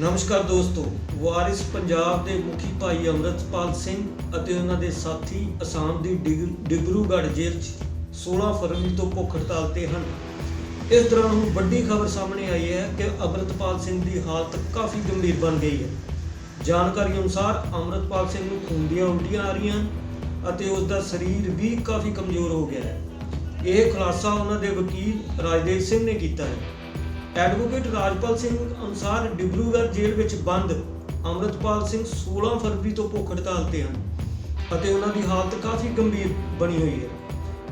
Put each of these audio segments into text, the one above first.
ਨਮਸਕਾਰ ਦੋਸਤੋ, ਵਾਰਿਸ ਪੰਜਾਬ ਦੇ ਮੁਖੀ ਭਾਈ ਅੰਮ੍ਰਿਤਪਾਲ ਸਿੰਘ ਅਤੇ ਉਹਨਾਂ ਦੇ ਸਾਥੀ ਅਸਾਮ ਦੀ ਡਿਗ- ਡਿਬਰੂਗੜ੍ਹ ਜੇਲ੍ਹ 'ਚ 16 ਫਰਵਰੀ ਤੋਂ ਭੁੱਖ ਹੜਤਾਲ ਤੇ ਹਨ। ਇਸ ਦੌਰਾਨ ਹੁਣ ਵੱਡੀ ਖਬਰ ਸਾਹਮਣੇ ਆਈ ਹੈ ਕਿ ਅੰਮ੍ਰਿਤਪਾਲ ਸਿੰਘ ਦੀ ਹਾਲਤ ਕਾਫੀ ਗੰਭੀਰ ਬਣ ਗਈ ਹੈ। ਜਾਣਕਾਰੀ ਅਨੁਸਾਰ ਅੰਮ੍ਰਿਤਪਾਲ ਸਿੰਘ ਨੂੰ ਖੂਨ ਦੀਆਂ ਉਲਟੀਆਂ ਆ ਰਹੀਆਂ ਅਤੇ ਉਸ ਦਾ ਸਰੀਰ ਵੀ ਕਾਫੀ ਕਮਜ਼ੋਰ ਹੋ ਗਿਆ ਹੈ। ਇਹ ਖੁਲਾਸਾ ਉਹਨਾਂ ਦੇ ਵਕੀਲ ਰਾਜਦੇਵ ਸਿੰਘ ਨੇ ਕੀਤਾ ਹੈ। ਐਡਵੋਕੇਟ ਰਾਜਪਾਲ ਸਿੰਘ ਅਨੁਸਾਰ ਡਿਬਰੂਗੜ੍ਹ ਜੇਲ੍ਹ ਵਿੱਚ ਬੰਦ, ਅੰਮ੍ਰਿਤਪਾਲ ਸਿੰਘ 16 ਫਰਵਰੀ ਤੋਂ ਭੁੱਖ ਹੜਤਾਲ ਤੇ ਹਨ ਅਤੇ ਉਹਨਾਂ ਦੀ ਹਾਲਤ ਕਾਫੀ ਗੰਭੀਰ ਬਣੀ ਹੋਈ ਹੈ।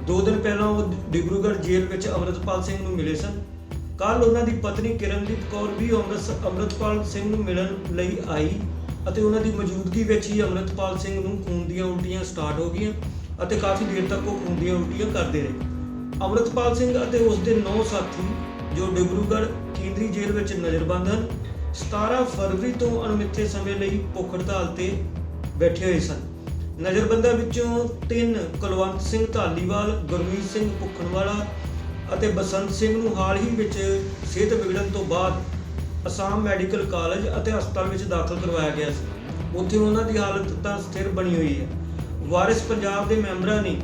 ਦੋ ਦਿਨ ਪਹਿਲਾਂ ਉਹ ਡਿਬਰੂਗੜ੍ਹ ਜੇਲ੍ਹ ਵਿੱਚ ਅੰਮ੍ਰਿਤਪਾਲ ਸਿੰਘ ਨੂੰ ਮਿਲੇ ਸਨ। ਕੱਲ ਉਹਨਾਂ ਦੀ ਪਤਨੀ ਕਿਰਨਦੀਪ ਕੌਰ ਵੀ ਅੰਮ੍ਰਿਤ ਅੰਮ੍ਰਿਤਪਾਲ ਸਿੰਘ ਨੂੰ ਮਿਲਣ ਲਈ ਆਈ ਅਤੇ ਉਹਨਾਂ ਦੀ ਮੌਜੂਦਗੀ ਵਿੱਚ ਹੀ ਅੰਮ੍ਰਿਤਪਾਲ ਸਿੰਘ ਨੂੰ ਖੂਨ ਦੀਆਂ ਉਲਟੀਆਂ ਸਟਾਰਟ ਹੋ ਗਈਆਂ ਅਤੇ ਕਾਫੀ ਦੇਰ ਤੱਕ ਉਹ ਖੂਨ ਦੀਆਂ ਉਲਟੀਆਂ ਕਰਦੇ ਰਹੇ। ਅੰਮ੍ਰਿਤਪਾਲ ਸਿੰਘ ਅਤੇ ਉਸ ਦੇ 9 ਸਾਥੀ ਜੋ ਡਿਬਰੂਗੜ੍ਹ ਕੇਂਦਰੀ ਜੇਲ੍ਹ ਵਿੱਚ ਨਜ਼ਰਬੰਦ ਹਨ 17 ਫਰਵਰੀ ਤੋਂ ਅਣਮਿੱਥੇ ਸਮੇਂ ਲਈ ਭੁੱਖ ਹੜਤਾਲ ਤੇ ਬੈਠੇ ਹੋਏ ਸਨ। ਨਜ਼ਰਬੰਦਾਂ ਵਿੱਚੋਂ ਤਿੰਨ ਕੁਲਵੰਤ ਸਿੰਘ ਧਾਲੀਵਾਲ ਗੁਰਮੀਤ ਸਿੰਘ ਭੁੱਖਣਵਾਲਾ ਅਤੇ ਬਸੰਤ ਸਿੰਘ ਨੂੰ ਹਾਲ ਹੀ ਵਿੱਚ ਸਿਹਤ ਵਿਗੜਨ ਤੋਂ ਬਾਅਦ ਅਸਾਮ ਮੈਡੀਕਲ ਕਾਲਜ ਅਤੇ ਹਸਪਤਾਲ ਵਿੱਚ ਦਾਖਲ ਕਰਵਾਇਆ ਗਿਆ ਸੀ। ਉੱਥੇ ਉਹਨਾਂ ਦੀ ਹਾਲਤ ਤਾਂ ਸਥਿਰ ਬਣੀ ਹੋਈ ਹੈ। ਵਾਰਿਸ ਪੰਜਾਬ ਦੇ ਮੈਂਬਰਾਂ ਨੇ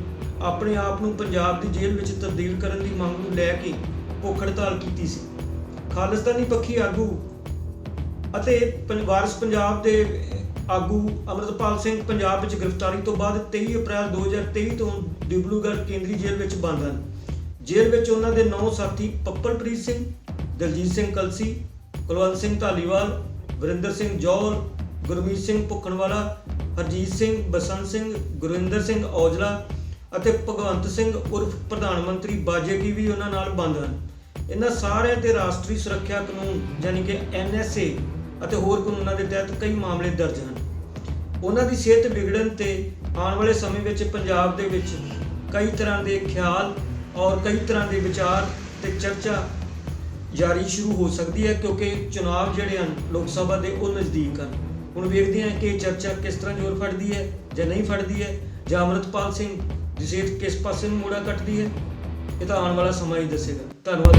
ਆਪਣੇ ਆਪ ਨੂੰ ਪੰਜਾਬ ਦੀ ਜੇਲ੍ਹ ਵਿੱਚ ਤਬਦੀਲ ਕਰਨ ਦੀ ਮੰਗ ਨੂੰ ਲੈ ਕੇ ਭੁੱਖ ਹੜਤਾਲ ਕੀਤੀ ਸੀ। ਖਾਲਿਸਤਾਨੀ ਪੱਖੀ ਆਗੂ ਅਤੇ ਪੰ- ਵਾਰਿਸ ਪੰਜਾਬ ਦੇ ਆਗੂ ਅਮਰਤਪਾਲ ਸਿੰਘ ਪੰਜਾਬ ਵਿੱਚ ਗ੍ਰਿਫਤਾਰੀ ਤੋਂ ਬਾਅਦ 23 ਅਪ੍ਰੈਲ 2023 ਤੋਂ ਡਿਬਲੂਗੜ੍ਹ ਕੇਂਦਰੀ ਜੇਲ੍ਹ ਵਿੱਚ ਬੰਦ ਹਨ। ਜੇਲ੍ਹ ਵਿੱਚ ਉਹਨਾਂ ਦੇ ਨੌ ਸਾਥੀ ਪੱਪਲਪ੍ਰੀਤ ਸਿੰਘ, ਦਲਜੀਤ ਸਿੰਘ ਕਲਸੀ, ਕੁਲਵੰਤ ਸਿੰਘ ਧਾਲੀਵਾਲ, ਵਰਿੰਦਰ ਸਿੰਘ ਜੌਹਲ ਗੁਰਮੀਤ ਸਿੰਘ ਭੁੱਖਣਵਾਲਾ, ਹਰਜੀਤ ਸਿੰਘ ਬਸੰਤ ਸਿੰਘ, ਗੁਰਿੰਦਰ ਸਿੰਘ ਔਜਲਾ ਅਤੇ ਭਗਵੰਤ ਸਿੰਘ ਉਰਫ ਪ੍ਰਧਾਨ ਮੰਤਰੀ ਬਾਜੇਗੀ ਵੀ ਉਹਨਾਂ ਨਾਲ ਬੰਦ ਹਨ। ਇਹਨਾਂ ਸਾਰਿਆਂ ਤੇ ਰਾਸ਼ਟਰੀ ਸੁਰੱਖਿਆ ਕਾਨੂੰਨ ਯਾਨੀ ਕਿ ਐਨਐਸਏ ਅਤੇ ਹੋਰ ਕਾਨੂੰਨਾਂ ਦੇ ਤਹਿਤ ਕਈ ਮਾਮਲੇ ਦਰਜ ਹਨ। ਉਹਨਾਂ ਦੀ ਸਿਹਤ ਵਿਗੜਨ ਤੇ ਆਉਣ ਵਾਲੇ ਸਮੇਂ ਵਿੱਚ ਪੰਜਾਬ ਦੇ ਵਿੱਚ ਕਈ ਤਰ੍ਹਾਂ ਦੇ ਖਿਆਲ ਔਰ ਕਈ ਤਰ੍ਹਾਂ ਦੇ ਵਿਚਾਰ ਤੇ ਚਰਚਾ ਜਾਰੀ ਸ਼ੁਰੂ ਹੋ ਸਕਦੀ ਹੈ ਕਿਉਂਕਿ ਚੁਣਾਵ ਜਿਹੜੇ ਹਨ ਲੋਕ ਸਭਾ ਦੇ ਉਹ ਨਜ਼ਦੀਕ ਹਨ। ਹੁਣ ਵੇਖਦੇ ਹਾਂ ਕਿ ਚਰਚਾ ਕਿਸ ਤਰ੍ਹਾਂ ਜ਼ੋਰ ਫੜਦੀ ਹੈ ਜਾਂ ਨਹੀਂ ਫੜਦੀ ਹੈ। ਜਾਂ ਅਮਰਤਪਾਲ ਸਿੰਘ ਦੀ ਕਿਸ ਪਾਸੇ ਨੂੰ ਮੋੜਾ ਕੱਟਦੀ ਹੈ? ਇਹ ਤਾਂ ਆਉਣ ਵਾਲਾ ਸਮਾਂ ਹੀ ਦੱਸੇਗਾ। ਧੰਨਵਾਦ